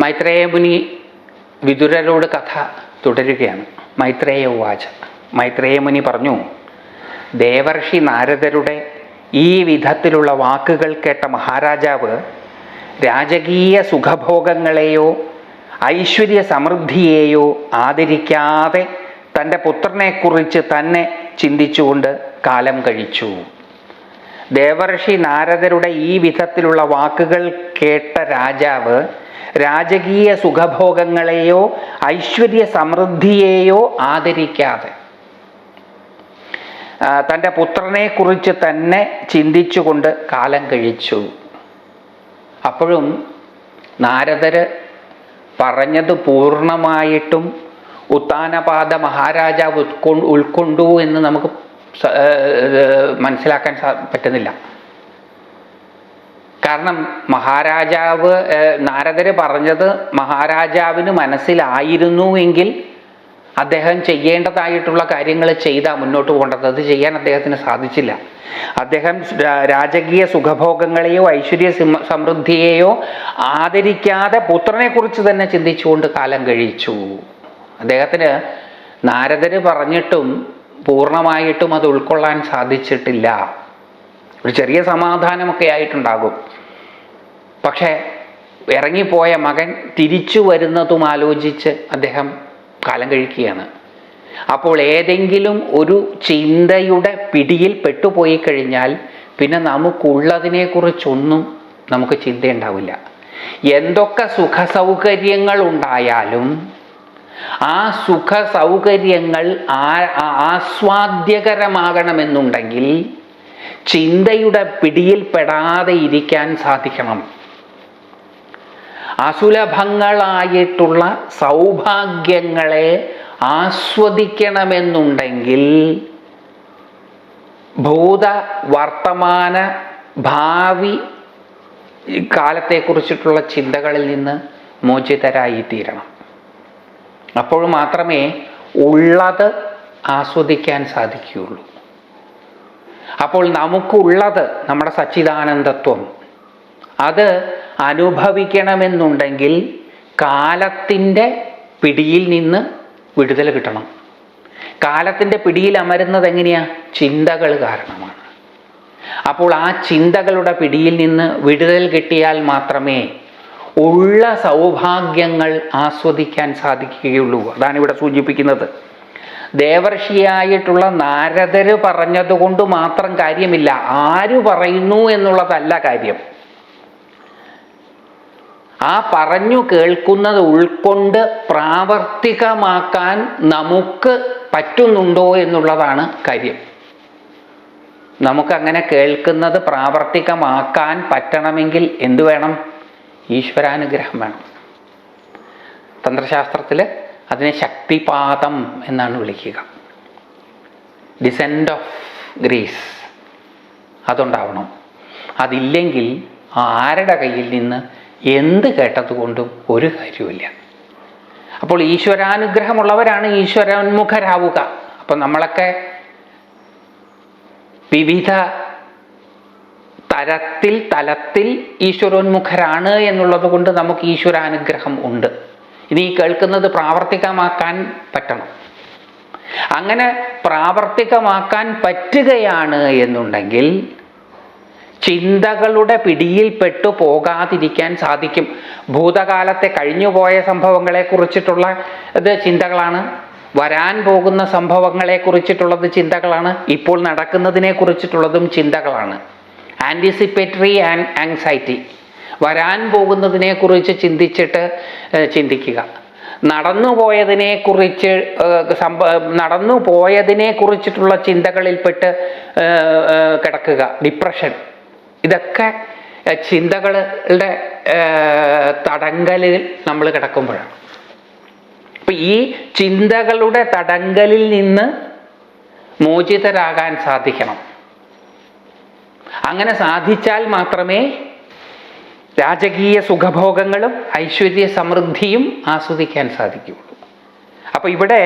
മൈത്രേയ മുനി വിതുരരോട് കഥ തുടരുകയാണ്. മൈത്രേയ ഉവാച. മൈത്രേയ മുനി പറഞ്ഞു ദേവർഷി നാരദരുടെ ഈ വിധത്തിലുള്ള വാക്കുകൾ കേട്ട മഹാരാജാവ് രാജകീയ സുഖഭോഗങ്ങളെയോ ഐശ്വര്യ സമൃദ്ധിയെയോ ആദരിക്കാതെ തന്റെ പുത്രനെക്കുറിച്ച് തന്നെ ചിന്തിച്ചുകൊണ്ട് കാലം കഴിച്ചു. ദേവർഷി നാരദരുടെ ഈ വിധത്തിലുള്ള വാക്കുകൾ കേട്ട രാജാവ് രാജകീയ സുഖഭോഗങ്ങളെയോ ഐശ്വര്യ സമൃദ്ധിയെയോ ആദരിക്കാതെ. തന്റെ പുത്രനെ കുറിച്ച് തന്നെ ചിന്തിച്ചുകൊണ്ട് കാലം കഴിച്ചു. അപ്പോഴും നാരദര് പറഞ്ഞത് പൂർണമായിട്ടും ഉത്താനപാത മഹാരാജാവ് ഉൾക്കൊ ഉൾക്കൊണ്ടു എന്ന് നമുക്ക് മനസ്സിലാക്കാൻ പറ്റുന്നില്ല. കാരണം മഹാരാജാവ് നാരദര് പറഞ്ഞത് മഹാരാജാവിന് മനസ്സിലായിരുന്നു എങ്കിൽ അദ്ദേഹം ചെയ്യേണ്ടതായിട്ടുള്ള കാര്യങ്ങൾ ചെയ്താൽ മുന്നോട്ട് പോകേണ്ടത്. അത് ചെയ്യാൻ അദ്ദേഹത്തിന് സാധിച്ചില്ല. അദ്ദേഹം രാജകീയ സുഖഭോഗങ്ങളെയോ ഐശ്വര്യ സിമ- സമൃദ്ധിയെയോ ആദരിക്കാതെ പുത്രനെക്കുറിച്ച് തന്നെ ചിന്തിച്ചുകൊണ്ട് കാലം കഴിച്ചു. അദ്ദേഹത്തിന് നാരദര് പറഞ്ഞിട്ടും പൂർണമായിട്ടും അത് ഉൾക്കൊള്ളാൻ സാധിച്ചിട്ടില്ല. ഒരു ചെറിയ സമാധാനമൊക്കെ ആയിട്ടുണ്ടാകും. പക്ഷേ ഇറങ്ങിപ്പോയ മകൻ തിരിച്ചു വരുന്നതും ആലോചിച്ച് അദ്ദേഹം കാലം കഴിക്കുകയാണ്. അപ്പോൾ ഏതെങ്കിലും ഒരു ചിന്തയുടെ പിടിയിൽ പെട്ടുപോയി കഴിഞ്ഞാൽ പിന്നെ നമുക്കുള്ളതിനെക്കുറിച്ചൊന്നും നമുക്ക് ചിന്തയുണ്ടാവില്ല. എന്തൊക്കെ സുഖ സൗകര്യങ്ങൾ ഉണ്ടായാലും ആ സുഖ സൗകര്യങ്ങൾ ആ- ആസ്വാദ്യകരമാകണമെന്നുണ്ടെങ്കിൽ ചിന്തയുടെ പിടിയിൽപ്പെടാതെ ഇരിക്കാൻ സാധിക്കണം. അസുലഭങ്ങളായിട്ടുള്ള സൗഭാഗ്യങ്ങളെ ആസ്വദിക്കണമെന്നുണ്ടെങ്കിൽ ഭൂത വർത്തമാന ഭാവി കാലത്തെക്കുറിച്ചിട്ടുള്ള ചിന്തകളിൽ നിന്ന് മോചിതരായി തീരണം അപ്പോൾ മാത്രമേ ഉള്ളത് ആസ്വദിക്കാൻ സാധിക്കുകയുള്ളൂ. അപ്പോൾ നമുക്കുള്ളത് നമ്മുടെ സച്ചിദാനന്ദത്വം. അത് അനുഭവിക്കണമെന്നുണ്ടെങ്കിൽ കാലത്തിന്റെ പിടിയിൽ നിന്ന് വിടുതൽ കിട്ടണം. കാലത്തിന്റെ പിടിയിൽ അമരുന്നത് എങ്ങനെയാ? ചിന്തകൾ കാരണമാണ്. അപ്പോൾ ആ ചിന്തകളുടെ പിടിയിൽ നിന്ന് വിടുതൽ കിട്ടിയാൽ മാത്രമേ ഉള്ള സൗഭാഗ്യങ്ങൾ ആസ്വദിക്കാൻ സാധിക്കുകയുള്ളൂ. അതാണ് ഇവിടെ സൂചിപ്പിക്കുന്നത്. ദേവർഷിയായിട്ടുള്ള നാരദർ പറഞ്ഞതുകൊണ്ട് മാത്രം കാര്യമില്ല. ആര് പറയുന്നു എന്നുള്ളതല്ല കാര്യം. ആ പറഞ്ഞു കേൾക്കുന്നത് ഉൾക്കൊണ്ട് പ്രാവർത്തികമാക്കാൻ നമുക്ക് പറ്റുന്നുണ്ടോ എന്നുള്ളതാണ് കാര്യം. നമുക്കങ്ങനെ കേൾക്കുന്നത് പ്രാവർത്തികമാക്കാൻ പറ്റണമെങ്കിൽ എന്തു വേണം? ഈശ്വരാനുഗ്രഹം വേണം. തന്ത്രശാസ്ത്രത്തിൽ അതിനെ ശക്തിപാതം എന്നാണ് വിളിക്കുക. ഡിസെൻഡ് ഓഫ് ഗ്രീസ് അതുണ്ടാവണം. അതില്ലെങ്കിൽ ആരുടെ കയ്യിൽ നിന്ന് എന്ത് കേട്ടതുകൊണ്ടും ഒരു കാര്യവുമില്ല. അപ്പോൾ ഈശ്വരാനുഗ്രഹമുള്ളവരാണ് ഈശ്വരോന്മുഖരാവുക. അപ്പം നമ്മളൊക്കെ വിവിധ തരത്തിൽ തലത്തിൽ ഈശ്വരോന്മുഖരാണ് എന്നുള്ളത് കൊണ്ട് നമുക്ക് ഈശ്വരാനുഗ്രഹം ഉണ്ട്. ഇനി ഈ കേൾക്കുന്നത് പ്രാവർത്തികമാക്കാൻ പറ്റണം. അങ്ങനെ പ്രാവർത്തികമാക്കാൻ പറ്റുകയാണ് എന്നുണ്ടെങ്കിൽ ചിന്തകളുടെ പിടിയിൽപ്പെട്ടു പോകാതിരിക്കാൻ സാധിക്കും. ഭൂതകാലത്തെ കഴിഞ്ഞുപോയ സംഭവങ്ങളെ കുറിച്ചിട്ടുള്ള ഇത് ചിന്തകളാണ്. വരാൻ പോകുന്ന സംഭവങ്ങളെ കുറിച്ചിട്ടുള്ളത് ചിന്തകളാണ്. ഇപ്പോൾ നടക്കുന്നതിനെ കുറിച്ചിട്ടുള്ളതും ചിന്തകളാണ്. ആന്റിസിപ്പേറ്ററി ആൻഡ് ആങ്സൈറ്റി വരാൻ പോകുന്നതിനെ കുറിച്ച് ചിന്തിച്ചിട്ട് ചിന്തിക്കുക. നടന്നു പോയതിനെ കുറിച്ച് ഏഹ്, സംഭ നടന്നു പോയതിനെ കുറിച്ചിട്ടുള്ള ചിന്തകളിൽപ്പെട്ട് കിടക്കുക. ഡിപ്രഷൻ ഇതൊക്കെ ചിന്തകളുടെ തടങ്കലിൽ നമ്മൾ കിടക്കുമ്പോഴാണ്. അപ്പൊ ഈ ചിന്തകളുടെ തടങ്കലിൽ നിന്ന് മോചിതരാകാൻ സാധിക്കണം. അങ്ങനെ സാധിച്ചാൽ മാത്രമേ രാജകീയ സുഖഭോഗങ്ങളും ഐശ്വര്യ സമൃദ്ധിയും ആസ്വദിക്കാൻ സാധിക്കുകയുള്ളൂ. അപ്പോൾ ഇവിടെ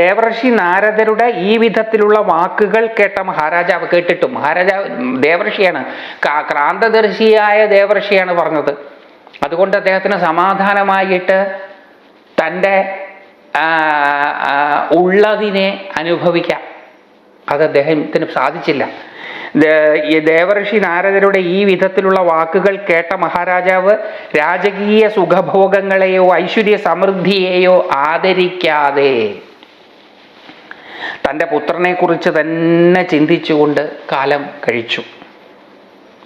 ദേവർഷി നാരദരുടെ ഈ വിധത്തിലുള്ള വാക്കുകൾ കേട്ട മഹാരാജാവ് കേട്ടിട്ടും മഹാരാജാവ് ദേവർഷിയാണ് ക്രാന്തദർശിയായ ദേവർഷിയാണ് പറഞ്ഞത്. അതുകൊണ്ട് അദ്ദേഹത്തിന് സമാധാനമായിട്ട് തന്റെ ഉള്ളതിനെ അനുഭവിക്കാം. അത് അദ്ദേഹത്തിന് സാധിച്ചില്ല. ദേവർഷി നാരദരുടെ ഈ വിധത്തിലുള്ള വാക്കുകൾ കേട്ട മഹാരാജാവ് രാജകീയ സുഖഭോഗങ്ങളെയോ ഐശ്വര്യ സമൃദ്ധിയെയോ ആദരിക്കാതെ തന്റെ പുത്രനെ കുറിച്ച് തന്നെ ചിന്തിച്ചുകൊണ്ട് കാലം കഴിച്ചു.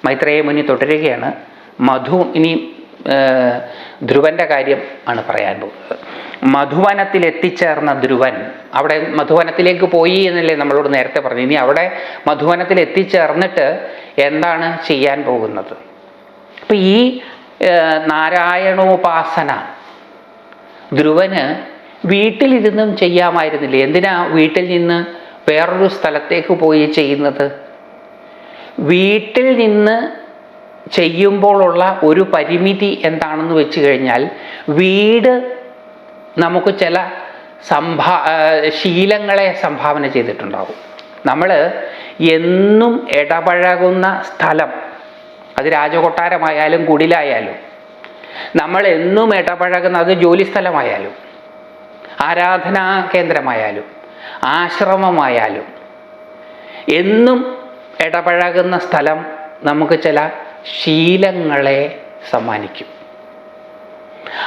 മൈത്രേയ മുനി തുടരുകയാണ്. മധു ഇനി ധ്രുവന്റെ കാര്യം ആണ് പറയാൻ പോകുന്നത്. മധുവനത്തിൽ എത്തിച്ചേർന്ന ധ്രുവൻ. അവിടെ മധുവനത്തിലേക്ക് പോയി എന്നല്ലേ നമ്മളോട് നേരത്തെ പറഞ്ഞു ഇനി അവിടെ മധുവനത്തിൽ എത്തിച്ചേർന്നിട്ട് എന്താണ് ചെയ്യാൻ പോകുന്നത്? അപ്പൊ ഈ നാരായണോപാസന ധ്രുവന് വീട്ടിലിരുന്നും ചെയ്യാമായിരുന്നില്ല? എന്തിനാ വീട്ടിൽ നിന്ന് വേറൊരു സ്ഥലത്തേക്ക് പോയി ചെയ്യുന്നത്? വീട്ടിൽ നിന്ന് ചെയ്യുമ്പോഴുള്ള ഒരു പരിമിതി എന്താണെന്ന് വെച്ച് കഴിഞ്ഞാൽ വീട് നമുക്ക് ചില സംഭാ ശീലങ്ങളെ സംഭാവന ചെയ്തിട്ടുണ്ടാകും. നമ്മൾ എന്നും ഇടപഴകുന്ന സ്ഥലം അത് രാജകൊട്ടാരമായാലും കുടിലായാലും നമ്മൾ എന്നും ഇടപഴകുന്ന അത് ജോലി സ്ഥലമായാലും ആരാധനാ കേന്ദ്രമായാലും ആശ്രമമായാലും എന്നും ഇടപഴകുന്ന സ്ഥലം നമുക്ക് ചില ശീലങ്ങളെ സമ്മാനിക്കും.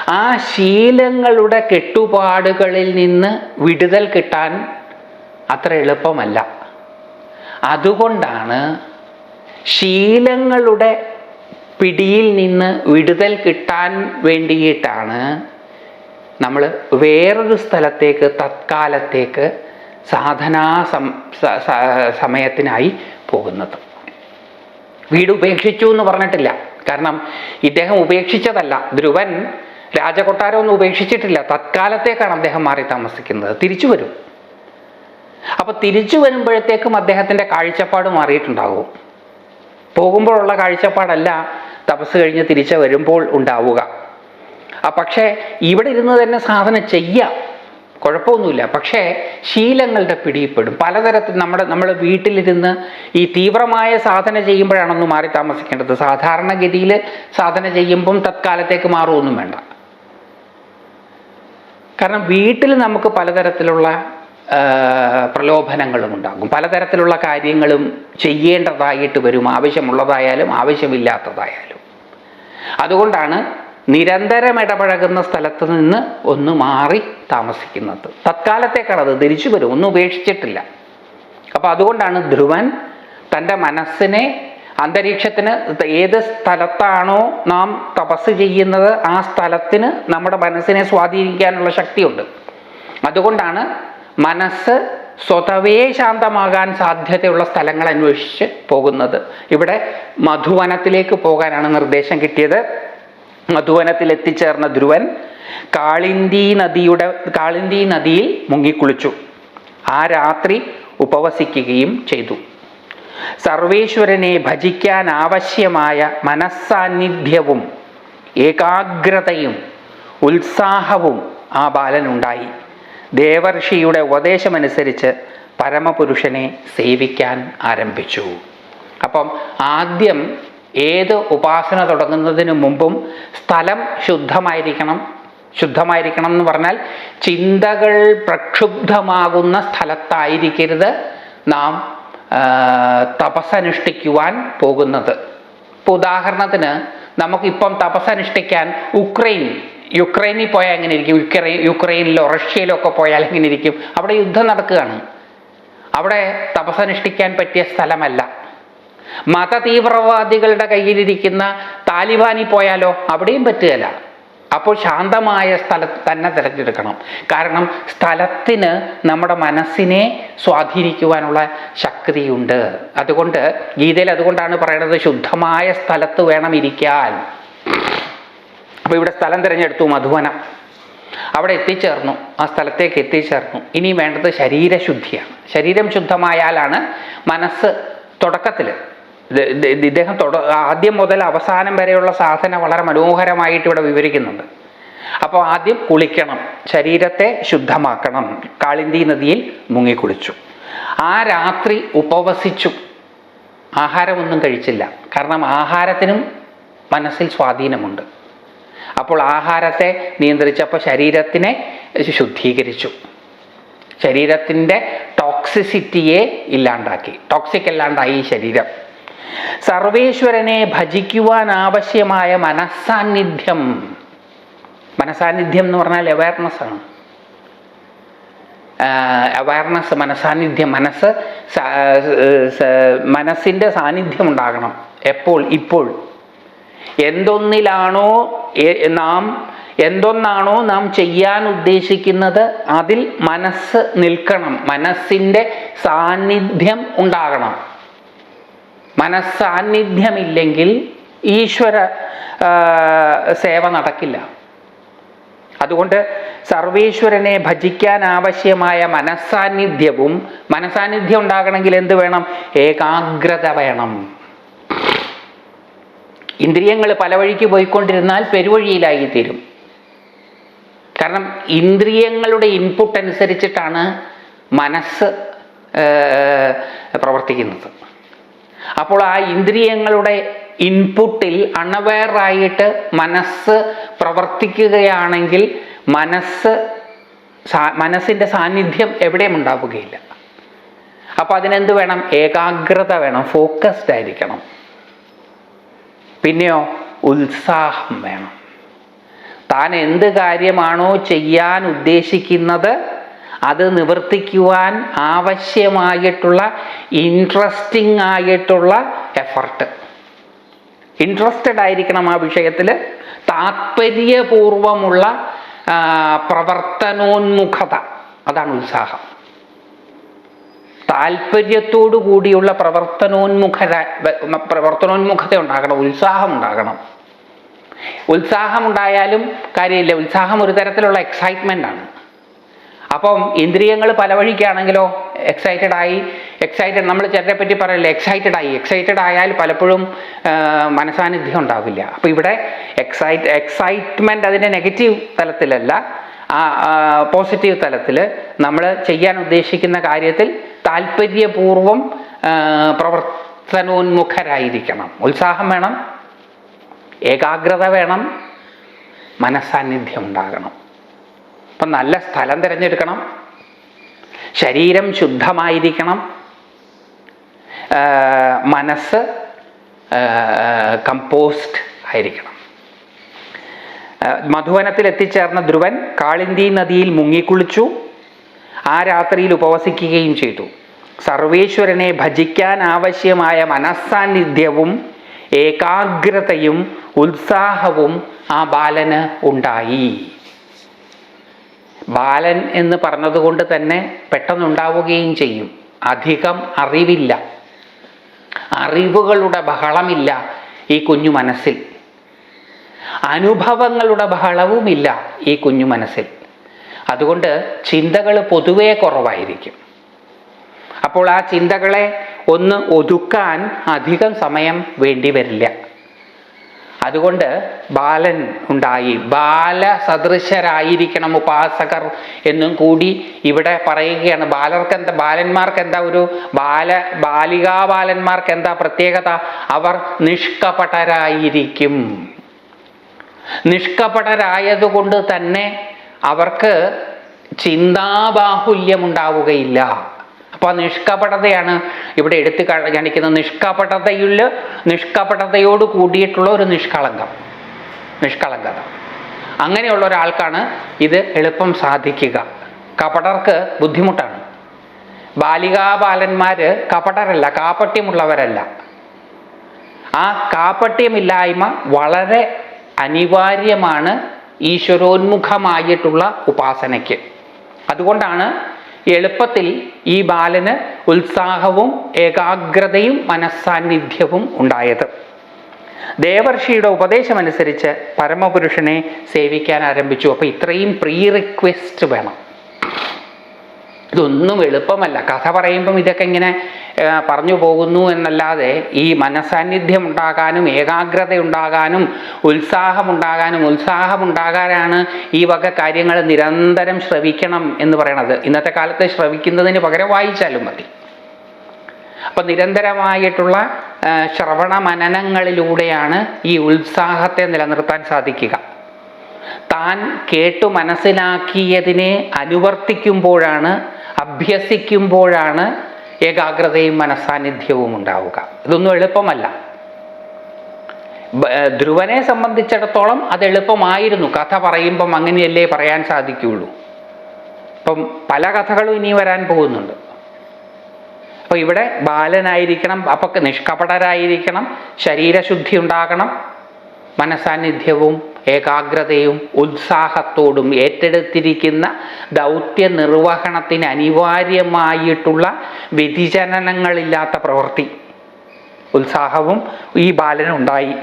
ആ ശീലങ്ങളുടെ കെട്ടുപാടുകളിൽ നിന്ന് വിടുതൽ കിട്ടാൻ അത്ര എളുപ്പമല്ല. അതുകൊണ്ടാണ് ശീലങ്ങളുടെ പിടിയിൽ നിന്ന് വിടുതൽ കിട്ടാൻ വേണ്ടിയിട്ടാണ് നമ്മൾ വേറൊരു സ്ഥലത്തേക്ക് തത്കാലത്തേക്ക് സാധനാ സമയത്തിനായി പോകുന്നത്. വീട് ഉപേക്ഷിച്ചു എന്ന് പറഞ്ഞിട്ടില്ല. കാരണം ഇദ്ദേഹം ഉപേക്ഷിച്ചതല്ല. ധ്രുവൻ രാജകൊട്ടാരമൊന്നും ഉപേക്ഷിച്ചിട്ടില്ല. തത്കാലത്തേക്കാണ് അദ്ദേഹം മാറി താമസിക്കുന്നത്. തിരിച്ചു വരും. അപ്പോൾ തിരിച്ചു വരുമ്പോഴത്തേക്കും അദ്ദേഹത്തിന്റെ കാഴ്ചപ്പാട് മാറിയിട്ടുണ്ടാകും പോകുമ്പോഴുള്ള കാഴ്ചപ്പാടല്ല തപസ് കഴിഞ്ഞ് തിരിച്ചു വരുമ്പോൾ ഉണ്ടാവുക. പക്ഷേ ഇവിടെ ഇരുന്ന് തന്നെ സാധനം ചെയ്യാം. കുഴപ്പമൊന്നുമില്ല. പക്ഷേ ശീലങ്ങളുടെ പിടിയിൽപ്പെടും. പലതരത്തിൽ നമ്മുടെ നമ്മൾ വീട്ടിലിരുന്ന് ഈ തീവ്രമായ സാധന ചെയ്യുമ്പോഴാണൊന്ന് മാറി താമസിക്കേണ്ടത്. സാധാരണഗതിയിൽ സാധന ചെയ്യുമ്പം തത്കാലത്തേക്ക് മാറുമൊന്നും വേണ്ട. കാരണം വീട്ടിൽ നമുക്ക് പലതരത്തിലുള്ള പ്രലോഭനങ്ങളും ഉണ്ടാകും. പലതരത്തിലുള്ള കാര്യങ്ങളും ചെയ്യേണ്ടതായിട്ട് വരും. ആവശ്യമുള്ളതായാലും ആവശ്യമില്ലാത്തതായാലും. അതുകൊണ്ടാണ് നിരന്തരം ഇടപഴകുന്ന സ്ഥലത്ത് നിന്ന് ഒന്ന് മാറി താമസിക്കുന്നത്. തത്കാലത്തേക്കാണ് അത് തിരിച്ചു വരും. ഒന്നും ഉപേക്ഷിച്ചിട്ടില്ല. അപ്പോൾ അതുകൊണ്ടാണ് ധ്രുവൻ തന്റെ മനസ്സിനെ അന്തരീക്ഷത്തിന് ഏത് സ്ഥലത്താണോ നാം തപസ് ചെയ്യുന്നത് ആ സ്ഥലത്തിന് നമ്മുടെ മനസ്സിനെ സ്വാധീനിക്കാനുള്ള ശക്തിയുണ്ട്. അതുകൊണ്ടാണ് മനസ്സ് സ്വതവേ ശാന്തമാകാൻ സാധ്യതയുള്ള സ്ഥലങ്ങൾ അന്വേഷിച്ച് പോകുന്നത്. ഇവിടെ മധുവനത്തിലേക്ക് പോകാനാണ് നിർദ്ദേശം കിട്ടിയത്. മധുവനത്തിൽ എത്തിച്ചേർന്ന ധ്രുവൻ കാളിന്തി നദിയുടെ കാളിന്തി നദിയിൽ മുങ്ങിക്കുളിച്ചു. ആ രാത്രി ഉപവസിക്കുകയും ചെയ്തു. സർവേശ്വരനെ ഭജിക്കാൻ ആവശ്യമായ മനസ്സാന്നിധ്യവും ഏകാഗ്രതയും ഉത്സാഹവും ആ ബാലനുണ്ടായി. ദേവർഷിയുടെ ഉപദേശമനുസരിച്ച് പരമപുരുഷനെ സേവിക്കാൻ ആരംഭിച്ചു. അപ്പം ആദ്യം ഏത് ഉപാസന തുടങ്ങുന്നതിന് മുമ്പും സ്ഥലം ശുദ്ധമായിരിക്കണം. ശുദ്ധമായിരിക്കണം എന്ന് പറഞ്ഞാൽ ചിന്തകൾ പ്രക്ഷുബ്ധമാകുന്ന സ്ഥലത്തായിരിക്കരുത്. നാം തപസ്സനുഷ്ഠിക്കുവാൻ പോകുന്നത്. ഇപ്പോൾ ഉദാഹരണത്തിന് നമുക്കിപ്പം തപസ്സനുഷ്ഠിക്കാൻ ഉക്രൈൻ യുക്രൈനിൽ പോയാൽ എങ്ങനെ ഇരിക്കും യുക്രൈൻ യുക്രൈനിലോ റഷ്യയിലോ ഒക്കെ പോയാൽ എങ്ങനെ ഇരിക്കും അവിടെ യുദ്ധം നടക്കുകയാണ്. അവിടെ തപസ്സനുഷ്ഠിക്കാൻ പറ്റിയ സ്ഥലമല്ല. മതതീവ്രവാദികളുടെ കയ്യിലിരിക്കുന്ന താലിബാനിൽ പോയാലോ അവിടെയും പറ്റുകയില്ല. അപ്പോൾ ശാന്തമായ സ്ഥലത്ത് തന്നെ തിരഞ്ഞെടുക്കണം. കാരണം സ്ഥലത്തിന് നമ്മുടെ മനസ്സിനെ സ്വാധീനിക്കുവാനുള്ള ശക്തിയുണ്ട്. അതുകൊണ്ട് ഗീതയിൽ അതുകൊണ്ടാണ് പറയുന്നത് ശുദ്ധമായ സ്ഥലത്ത് വേണം ഇരിക്കാൻ. അപ്പോൾ ഇവിടെ സ്ഥലം തിരഞ്ഞെടുത്തു മധുവനം. അവിടെ എത്തിച്ചേർന്നു. ആ സ്ഥലത്തേക്ക് എത്തിച്ചേർന്നു. ഇനി വേണ്ടത് ശരീരശുദ്ധിയാണ്. ശരീരം ശുദ്ധമായാലാണ് മനസ്സ് തുടക്കത്തിൽ ഇദ്ദേഹം തുട ആദ്യം മുതൽ അവസാനം വരെയുള്ള സാധന വളരെ മനോഹരമായിട്ട് ഇവിടെ വിവരിക്കുന്നുണ്ട്. അപ്പോൾ ആദ്യം കുളിക്കണം ശരീരത്തെ ശുദ്ധമാക്കണം. കാളിന്തി നദിയിൽ മുങ്ങിക്കുളിച്ചു. ആ രാത്രി ഉപവസിച്ചു. ആഹാരമൊന്നും കഴിച്ചില്ല. കാരണം ആഹാരത്തിനും മനസ്സിൽ സ്വാധീനമുണ്ട്. അപ്പോൾ ആഹാരത്തെ നിയന്ത്രിച്ചപ്പോൾ ശരീരത്തിനെ ശുദ്ധീകരിച്ചു. ശരീരത്തിന്റെ ടോക്സിസിറ്റിയെ ഇല്ലാണ്ടാക്കി. ടോക്സിക് അല്ലാണ്ടായി ഈ ശരീരം. സർവേശ്വരനെ ഭജിക്കുവാൻ ആവശ്യമായ മനസ്സാന്നിധ്യം. മനസാന്നിധ്യം എന്ന് പറഞ്ഞാൽ അവയർനെസ് ആണ്. അവയർനെസ് മനസാന്നിധ്യം മനസ്സ് മനസ്സിന്റെ സാന്നിധ്യം ഉണ്ടാകണം. എപ്പോൾ? ഇപ്പോൾ. എന്തൊന്നിലാണോ നാം എന്തൊന്നാണോ നാം ചെയ്യാൻ ഉദ്ദേശിക്കുന്നത് അതിൽ മനസ്സ് നിൽക്കണം. മനസ്സിന്റെ സാന്നിധ്യം ഉണ്ടാകണം. മനസ്സാന്നിധ്യമില്ലെങ്കിൽ ഈശ്വര സേവ നടക്കില്ല. അതുകൊണ്ട് സർവേശ്വരനെ ഭജിക്കാൻ ആവശ്യമായ മനസ്സാന്നിധ്യവും മനസ്സാന്നിധ്യം ഉണ്ടാകണമെങ്കിൽ എന്ത് വേണം? ഏകാഗ്രത വേണം. ഇന്ദ്രിയങ്ങൾ പല വഴിക്ക് പോയിക്കൊണ്ടിരുന്നാൽ പെരുവഴിയിലായി തീരും കാരണം ഇന്ദ്രിയങ്ങളുടെ ഇൻപുട്ട് അനുസരിച്ചിട്ടാണ് മനസ്സ് പ്രവർത്തിക്കുന്നത്. അപ്പോൾ ആ ഇന്ദ്രിയങ്ങളുടെ ഇൻപുട്ടിൽ അണവെയറായിട്ട് മനസ്സ് പ്രവർത്തിക്കുകയാണെങ്കിൽ മനസ്സ് മനസ്സിന്റെ സാന്നിധ്യം എവിടെയും ഉണ്ടാവുകയില്ല. അപ്പോൾ അതിനെന്ത് വേണം? ഏകാഗ്രത വേണം ഫോക്കസ്ഡ് ആയിരിക്കണം. പിന്നെയോ ഉത്സാഹം വേണം. താൻ എന്ത് കാര്യമാണോ ചെയ്യാൻ ഉദ്ദേശിക്കുന്നത് അത് നിവർത്തിക്കുവാൻ ആവശ്യമായിട്ടുള്ള ഇൻട്രസ്റ്റിംഗ് ആയിട്ടുള്ള എഫർട്ട് ഇൻട്രസ്റ്റഡ് ആയിരിക്കണം ആ വിഷയത്തിൽ. താത്പര്യപൂർവമുള്ള പ്രവർത്തനോന്മുഖത. അതാണ് ഉത്സാഹം. താല്പര്യത്തോടു കൂടിയുള്ള പ്രവർത്തനോന്മുഖത പ്രവർത്തനോന്മുഖത ഉണ്ടാകണം ഉത്സാഹം ഉണ്ടാകണം. ഉത്സാഹമുണ്ടായാലും കാര്യമില്ല. ഉത്സാഹം ഒരു തരത്തിലുള്ള എക്സൈറ്റ്മെന്റ് ആണ്. അപ്പം ഇന്ദ്രിയങ്ങൾ പല വഴിക്കാണെങ്കിലോ എക്സൈറ്റഡ് ആയി. എക്സൈറ്റഡ് നമ്മൾ ചിലരെ പറ്റി പറയല്ലേ എക്സൈറ്റഡ് ആയി. എക്സൈറ്റഡ് ആയാൽ പലപ്പോഴും മനസാന്നിധ്യം ഉണ്ടാവില്ല. അപ്പോൾ ഇവിടെ എക്സൈറ്റ് എക്സൈറ്റ്മെന്റ് അതിന്റെ നെഗറ്റീവ് തലത്തിലല്ല പോസിറ്റീവ് തലത്തിൽ നമ്മൾ ചെയ്യാൻ ഉദ്ദേശിക്കുന്ന കാര്യത്തിൽ താല്പര്യപൂർവം പ്രവർത്തനോന്മുഖരായിരിക്കണം. ഉത്സാഹം വേണം ഏകാഗ്രത വേണം മനസാന്നിധ്യം ഉണ്ടാകണം. അപ്പം നല്ല സ്ഥലം തിരഞ്ഞെടുക്കണം. ശരീരം ശുദ്ധമായിരിക്കണം. മനസ്സ് കമ്പോസ്റ്റ് ആയിരിക്കണം. മധുവനത്തിൽ എത്തിച്ചേർന്ന ധ്രുവൻ കാളിന്തി നദിയിൽ മുങ്ങിക്കുളിച്ചു. ആ രാത്രിയിൽ ഉപവസിക്കുകയും ചെയ്തു. സർവേശ്വരനെ ഭജിക്കാൻ ആവശ്യമായ മനസ്സാന്നിധ്യവും ഏകാഗ്രതയും ഉത്സാഹവും ആ ബാലന് ഉണ്ടായി. ബാലൻ എന്ന് പറഞ്ഞതുകൊണ്ട് തന്നെ പെട്ടെന്നുണ്ടാവുകയും ചെയ്യും. അധികം അറിവില്ല. അറിവുകളുടെ ബഹളമില്ല ഈ കുഞ്ഞു മനസ്സിൽ. അനുഭവങ്ങളുടെ ബഹളവുമില്ല ഈ കുഞ്ഞു മനസ്സിൽ. അതുകൊണ്ട് ചിന്തകൾ പൊതുവേ കുറവായിരിക്കും. അപ്പോൾ ആ ചിന്തകളെ ഒന്ന് ഒതുക്കാൻ അധികം സമയം വേണ്ടി വരില്ല. അതുകൊണ്ട് ബാലൻ ഉണ്ടായി. ബാല സദൃശരായിരിക്കണം ഉപാസകർ എന്നും കൂടി ഇവിടെ പറയുകയാണ്. ബാലർക്ക് എന്താ ബാലന്മാർക്ക് എന്താ ഒരു ബാല ബാലികാ ബാലന്മാർക്ക് എന്താ പ്രത്യേകത? അവർ നിഷ്കപടരായിരിക്കും. നിഷ്കപടരായതുകൊണ്ട് തന്നെ അവർക്ക് ചിന്താബാഹുല്യം ആ നിഷ്കപടതയാണ്. ഇവിടെ എടുത്ത് കാണിക്കുന്നത് കാണിക്കുന്ന നിഷ്കപടതയിൽ നിഷ്കപടതയോട് കൂടിയിട്ടുള്ള ഒരു നിഷ്കളങ്കം. നിഷ്കളങ്കത. അങ്ങനെയുള്ള ഒരാൾക്കാണ് ഇത് എളുപ്പം സാധിക്കുക. കപടർക്ക് ബുദ്ധിമുട്ടാണ്. ബാലികാബാലന്മാര് കപടരല്ല കാപ്പട്യമുള്ളവരല്ല ആ കാപ്പട്യമില്ലായ്മ വളരെ അനിവാര്യമാണ് ഈശ്വരോന്മുഖമായിട്ടുള്ള ഉപാസനയ്ക്ക്. അതുകൊണ്ടാണ് എളുപ്പത്തിൽ ഈ ബാലന് ഉത്സാഹവും ഏകാഗ്രതയും മനസ്സാന്നിധ്യവും ഉണ്ടായത്. ദേവർഷിയുടെ ഉപദേശമനുസരിച്ച് പരമപുരുഷനെ സേവിക്കാൻ ആരംഭിച്ചു. അപ്പോൾ ഇത്രയും പ്രീ റിക്വസ്റ്റ് വേണം. ഇതൊന്നും എളുപ്പമല്ല. കഥ പറയുമ്പം ഇതൊക്കെ ഇങ്ങനെ പറഞ്ഞു പോകുന്നു എന്നല്ലാതെ ഈ മനസാന്നിധ്യം ഉണ്ടാകാനും ഏകാഗ്രത ഉണ്ടാകാനും ഉത്സാഹമുണ്ടാകാനും ഉത്സാഹമുണ്ടാകാനാണ് ഈ വക കാര്യങ്ങൾ നിരന്തരം ശ്രവിക്കണം എന്ന് പറയണത്. ഇന്നത്തെ കാലത്ത് ശ്രവിക്കുന്നതിന് പകരം വായിച്ചാലും മതി. അപ്പം നിരന്തരമായിട്ടുള്ള ശ്രവണ മനനങ്ങളിലൂടെയാണ് ഈ ഉത്സാഹത്തെ നിലനിർത്താൻ സാധിക്കുക. താൻ കേട്ടു മനസ്സിലാക്കിയതിനെ അനുവർത്തിക്കുമ്പോഴാണ് അഭ്യസിക്കുമ്പോഴാണ് ഏകാഗ്രതയും മനസാന്നിധ്യവും ഉണ്ടാവുക. ഇതൊന്നും എളുപ്പമല്ല. ധ്രുവനെ സംബന്ധിച്ചിടത്തോളം അത് എളുപ്പമായിരുന്നു. കഥ പറയുമ്പം അങ്ങനെയല്ലേ പറയാൻ സാധിക്കുകയുള്ളൂ. ഇപ്പം പല കഥകളും ഇനി വരാൻ പോകുന്നുണ്ട്. അപ്പോൾ ഇവിടെ ബാലനായിരിക്കണം അപ്പം നിഷ്കപടരായിരിക്കണം ശരീരശുദ്ധി ഉണ്ടാകണം മനസാന്നിധ്യവും ഏകാഗ്രതയും ഉത്സാഹത്തോടും ഏറ്റെടുത്തിരിക്കുന്ന ദൗത്യ നിർവഹണത്തിന് അനിവാര്യമായിട്ടുള്ള വ്യതിചലനങ്ങളില്ലാത്ത പ്രവൃത്തി. ഉത്സാഹവും ഈ ബാലനുണ്ടായി.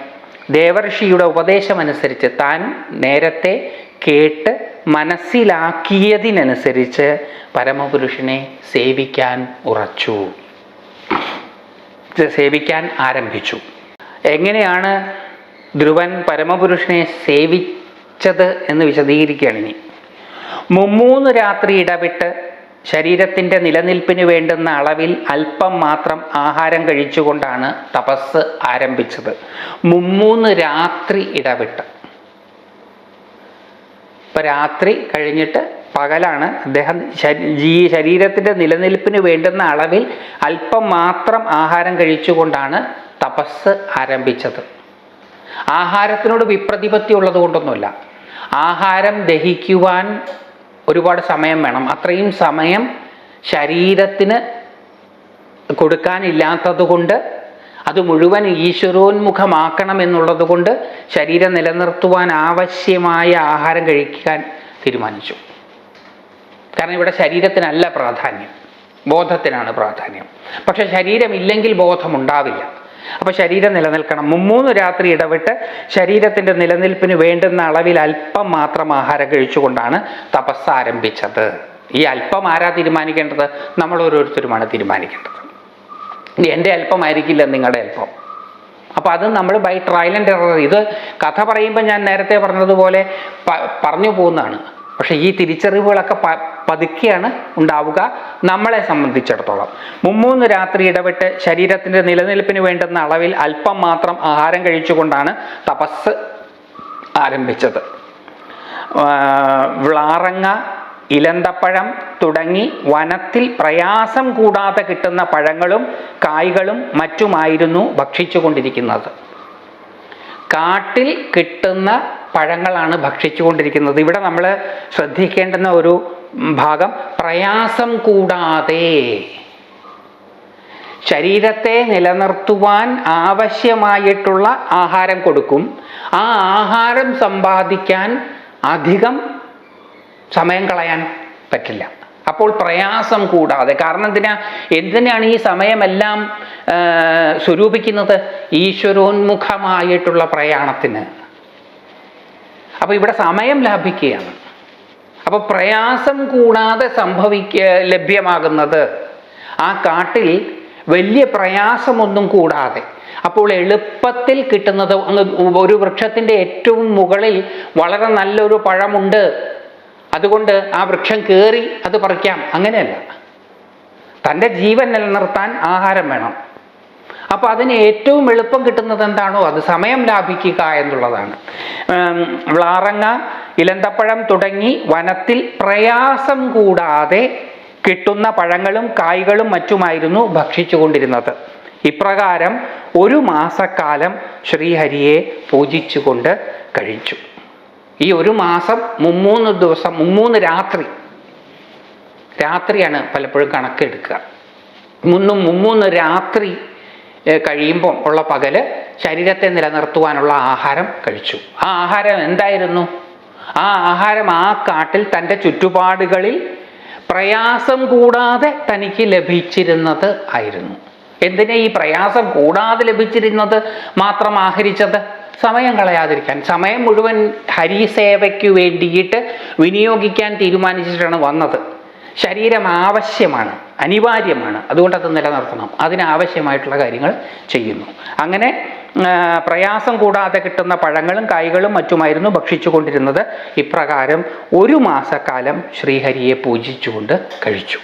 ദേവർഷിയുടെ ഉപദേശമനുസരിച്ച് താൻ നേരത്തെ കേട്ട് മനസ്സിലാക്കിയതിനനുസരിച്ച് പരമപുരുഷനെ സേവിക്കാൻ ഉറച്ചു. സേവിക്കാൻ ആരംഭിച്ചു. എങ്ങനെയാണ് ധ്രുവൻ പരമപുരുഷനെ സേവിച്ചത് എന്ന് വിശദീകരിക്കുകയാണ് ഇനി മുമ്മൂന്ന് രാത്രി ഇടവിട്ട് ശരീരത്തിന്റെ നിലനിൽപ്പിന് വേണ്ടുന്ന അളവിൽ അല്പം മാത്രം ആഹാരം കഴിച്ചുകൊണ്ടാണ് തപസ് ആരംഭിച്ചത്. മുമ്മൂന്ന് രാത്രി ഇടവിട്ട്. ഇപ്പം രാത്രി കഴിഞ്ഞിട്ട് പകലാണ് അദ്ദേഹം ഈ ശരീരത്തിന്റെ നിലനിൽപ്പിന് വേണ്ടുന്ന അളവിൽ അല്പം മാത്രം ആഹാരം കഴിച്ചുകൊണ്ടാണ് തപസ് ആരംഭിച്ചത്. ആഹാരത്തിനോട് വിപ്രതിപത്തി ഉള്ളത് കൊണ്ടൊന്നുമില്ല ആഹാരം ദഹിക്കുവാൻ ഒരുപാട് സമയം വേണം. അത്രയും സമയം ശരീരത്തിന് കൊടുക്കാനില്ലാത്തത് കൊണ്ട് അത് മുഴുവൻ ഈശ്വരോന്മുഖമാക്കണം എന്നുള്ളത് കൊണ്ട് ശരീരം നിലനിർത്തുവാൻ ആവശ്യമായ ആഹാരം കഴിക്കാൻ തീരുമാനിച്ചു. കാരണം ഇവിടെ ശരീരത്തിനല്ല പ്രാധാന്യം. ബോധത്തിനാണ് പ്രാധാന്യം. പക്ഷെ ശരീരമില്ലെങ്കിൽ ബോധമുണ്ടാവില്ല. അപ്പോൾ ശരീരം നിലനിൽക്കണം. മുമ്മൂന്ന് രാത്രി ഇടവിട്ട് ശരീരത്തിന്റെ നിലനിൽപ്പിന് വേണ്ടുന്ന അളവിൽ അല്പം മാത്രം ആഹാരം കഴിച്ചുകൊണ്ടാണ് തപസ് ആരംഭിച്ചത്. ഈ അല്പം ആരാ തീരുമാനിക്കേണ്ടത്? നമ്മൾ ഓരോരുത്തരുമാണ് തീരുമാനിക്കേണ്ടത് എന്റെ അല്പമായിരിക്കില്ല നിങ്ങളുടെ അല്പം. അപ്പോൾ അത് നമ്മൾ ബൈ ട്രയൽ ആൻഡ് എറർ ഇത് കഥ പറയുമ്പോൾ ഞാൻ നേരത്തെ പറഞ്ഞതുപോലെ പറഞ്ഞു പോകുന്നതാണ്. പക്ഷേ ഈ തിരിച്ചറിവുകളൊക്കെ പ പതുക്കെയാണ് ഉണ്ടാവുക നമ്മളെ സംബന്ധിച്ചിടത്തോളം. മുമ്മൂന്ന് രാത്രി ഇടവിട്ട് ശരീരത്തിന്റെ നിലനിൽപ്പിന് വേണ്ടുന്ന അളവിൽ അല്പം മാത്രം ആഹാരം കഴിച്ചുകൊണ്ടാണ് തപസ് ആരംഭിച്ചത്. വിളാറങ്ങ ഇലന്തപ്പഴം തുടങ്ങി വനത്തിൽ പ്രയാസം കൂടാതെ കിട്ടുന്ന പഴങ്ങളും കായ്കളും മറ്റുമായിരുന്നു ഭക്ഷിച്ചുകൊണ്ടിരിക്കുന്നത്. കാട്ടിൽ കിട്ടുന്ന പഴങ്ങളാണ് ഭക്ഷിച്ചുകൊണ്ടിരിക്കുന്നത്. ഇവിടെ നമ്മൾ ശ്രദ്ധിക്കേണ്ടുന്ന ഒരു ഭാഗം പ്രയാസം കൂടാതെ ശരീരത്തെ നിലനിർത്തുവാൻ ആവശ്യമായിട്ടുള്ള ആഹാരം കൊടുക്കും. ആ ആഹാരം സമ്പാദിക്കാൻ അധികം സമയം കളയാൻ പറ്റില്ല. അപ്പോൾ പ്രയാസം കൂടാതെ. കാരണം എന്തിനാ? എന്തിനാണ് ഈ സമയമെല്ലാം സ്വരൂപിക്കുന്നത്? ഈശ്വരോന്മുഖമായിട്ടുള്ള പ്രയാണത്തിന്. അപ്പോൾ ഇവിടെ സമയം ലാഭിക്കുകയാണ്. അപ്പോൾ പ്രയാസം കൂടാതെ സംഭവിക്ക ലഭ്യമാകുന്നത് ആ കാട്ടിൽ വലിയ പ്രയാസമൊന്നും കൂടാതെ. അപ്പോൾ എളുപ്പത്തിൽ കിട്ടുന്നത് ഒരു വൃക്ഷത്തിന്റെ ഏറ്റവും മുകളിൽ വളരെ നല്ലൊരു പഴമുണ്ട്. അതുകൊണ്ട് ആ വൃക്ഷം കയറി അത് പറിക്കാം. അങ്ങനെയല്ല. തന്റെ ജീവൻ നിലനിർത്താൻ ആഹാരം വേണം. അപ്പോൾ അതിന് ഏറ്റവും എളുപ്പം കിട്ടുന്നത് എന്താണോ അത് സമയം ലാഭിക്കുക എന്നുള്ളതാണ്. വ്ളാറങ്ങ ഇലന്തപ്പഴം തുടങ്ങി വനത്തിൽ പ്രയാസം കൂടാതെ കിട്ടുന്ന പഴങ്ങളും കായ്കളും മറ്റുമായിരുന്നു ഭക്ഷിച്ചുകൊണ്ടിരുന്നത്. ഇപ്രകാരം ഒരു മാസക്കാലം ശ്രീഹരിയെ പൂജിച്ചുകൊണ്ട് കഴിച്ചു. ഈ ഒരു മാസം മുമ്മൂന്ന് ദിവസം മുമ്മൂന്ന് രാത്രി. രാത്രിയാണ് പലപ്പോഴും കണക്കെടുക്കുക. മുന്നും മുമ്മൂന്ന് രാത്രി കഴിയുമ്പോൾ കഴിയുമ്പം ഉള്ള പകൽ ശരീരത്തെ നിലനിർത്തുവാനുള്ള ആഹാരം കഴിച്ചു. ആ ആഹാരം എന്തായിരുന്നു? ആ ആഹാരം ആ കാട്ടിൽ തന്റെ ചുറ്റുപാടുകളിൽ പ്രയാസം കൂടാതെ തനിക്ക് ലഭിച്ചിരുന്നത് ആയിരുന്നു. എന്തിനാ ഈ പ്രയാസം കൂടാതെ ലഭിച്ചിരുന്നത്? മാത്രം ആഹരിച്ചത്? സമയം കളയാതിരിക്കാൻ സമയം മുഴുവൻ ഹരിസേവയ്ക്ക് വേണ്ടിയിട്ട് വിനിയോഗിക്കാൻ തീരുമാനിച്ചിട്ടാണ് വന്നത്. ശരീരം ആവശ്യമാണ് അനിവാര്യമാണ്. അതുകൊണ്ട് അത് നിലനിർത്തണം അതിനാവശ്യമായിട്ടുള്ള കാര്യങ്ങൾ ചെയ്യുന്നു. അങ്ങനെ പ്രയാസം കൂടാതെ കിട്ടുന്ന പഴങ്ങളും കായ്കളും മറ്റുമായിരുന്നു ഭക്ഷിച്ചുകൊണ്ടിരുന്നത്. ഇപ്രകാരം ഒരു മാസക്കാലം ശ്രീഹരിയെ പൂജിച്ചുകൊണ്ട് കഴിച്ചു.